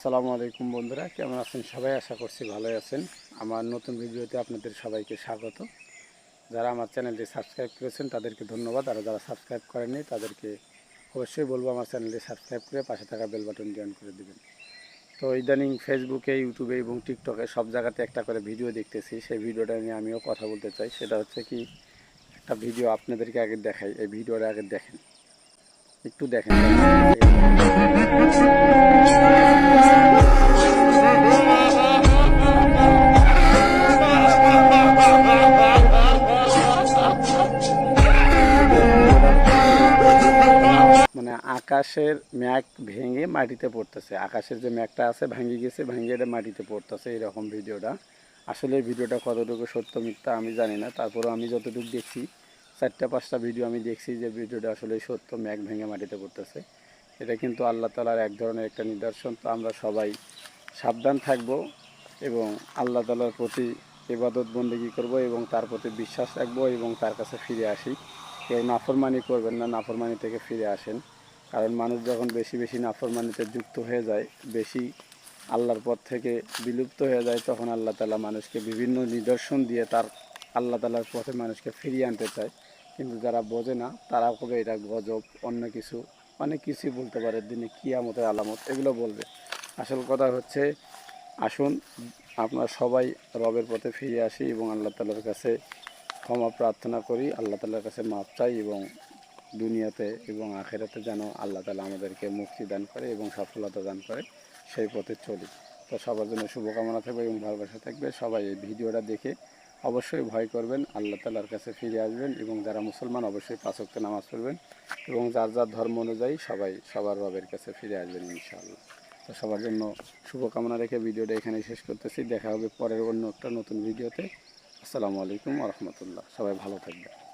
আসসালামু আলাইকুম বন্ধুরা, কেমন আছেন সবাই? আশা করছি ভালোই আছেন। আমার নতুন ভিডিওতে আপনাদের সবাইকে স্বাগত। যারা আমার চ্যানেলটি সাবস্ক্রাইব করেছেন, তাদেরকে ধন্যবাদ। আর যারা সাবস্ক্রাইব করেননি, তাদেরকে অবশ্যই বলব আমার চ্যানেলটি সাবস্ক্রাইব করে পাশে থাকা বেল বাটনটি অন করে দেবেন। তো ইদানিং ফেসবুকে, ইউটিউবে এবং টিকটকে সব জায়গাতে একটা করে ভিডিও দেখতেছি। সেই ভিডিওটা নিয়ে আমিও কথা বলতে চাই। সেটা হচ্ছে কি, একটা ভিডিও আপনাদেরকে আগে দেখাই। এই ভিডিওটা আগে দেখেন। একটু দেখেন। আকাশের ম্যাঘ ভেঙে মাটিতে পড়তেছে। আকাশের যে ম্যাঘটা আছে, ভেঙে গেছে, ভেঙে এটা মাটিতে পড়তেছে এরকম ভিডিওটা। আসলে ভিডিওটা কতটুকু সত্য মিথ্যা আমি জানি না। তারপরেও আমি যতটুকু দেখছি, চারটা, পাঁচটা ভিডিও আমি দেখছি যে ভিডিওটা আসলে সত্য, ম্যাঘ ভেঙে মাটিতে পড়তেছে। এটা কিন্তু আল্লাহ তালার এক ধরনের একটা নিদর্শন। তো আমরা সবাই সাবধান থাকব এবং আল্লাহ তালার প্রতি ইবাদত, বন্দেগী করব এবং তার প্রতি বিশ্বাস রাখব এবং তার কাছে ফিরে আসি। কেউ নাফরমানি করবেন না, নাফরমানি থেকে ফিরে আসেন। কারণ মানুষ যখন বেশি বেশি নাফরমানিতে যুক্ত হয়ে যায়, বেশি আল্লাহর পথ থেকে বিলুপ্ত হয়ে যায়, তখন আল্লাহ তালা মানুষকে বিভিন্ন নিদর্শন দিয়ে তার আল্লাহ তালার পথে মানুষকে ফিরিয়ে আনতে চায়। কিন্তু যারা বোঝে না তারা কবে এটা গজব, অন্য কিছু, অনেক কিছুই বলতে পারে, দিনে কিয়ামতের আলামত, এগুলো বলবে। আসল কথা হচ্ছে, আসুন আপনারা সবাই রবের পথে ফিরে আসি এবং আল্লাহ তালার কাছে ক্ষমা প্রার্থনা করি, আল্লাহ তালার কাছে মাপ চাই এবং দুনিয়াতে এবং আখেরাতে যেন আল্লাহ তালা আমাদেরকে মুক্তি দান করে এবং সফলতা দান করে, সেই পথে চলি। তো সবার জন্য শুভকামনা থাকবে এবং ভালোবাসা থাকবে। সবাই এই ভিডিওটা দেখে অবশ্যই ভয় করবেন, আল্লাহ তালার কাছে ফিরে আসবেন এবং যারা মুসলমান অবশ্যই পাঁচক্ত নামাজ পড়বেন এবং যার যার ধর্ম অনুযায়ী সবাই সবার বাবের কাছে ফিরে আসবেন ইনশাআল্লাহ। তো সবার জন্য শুভকামনা রেখে ভিডিওটা এখানে শেষ করতেছি। দেখা হবে পরের অন্য একটা নতুন ভিডিওতে। আসসালামু আলাইকুম রহমতুল্লাহ। সবাই ভালো থাকবেন।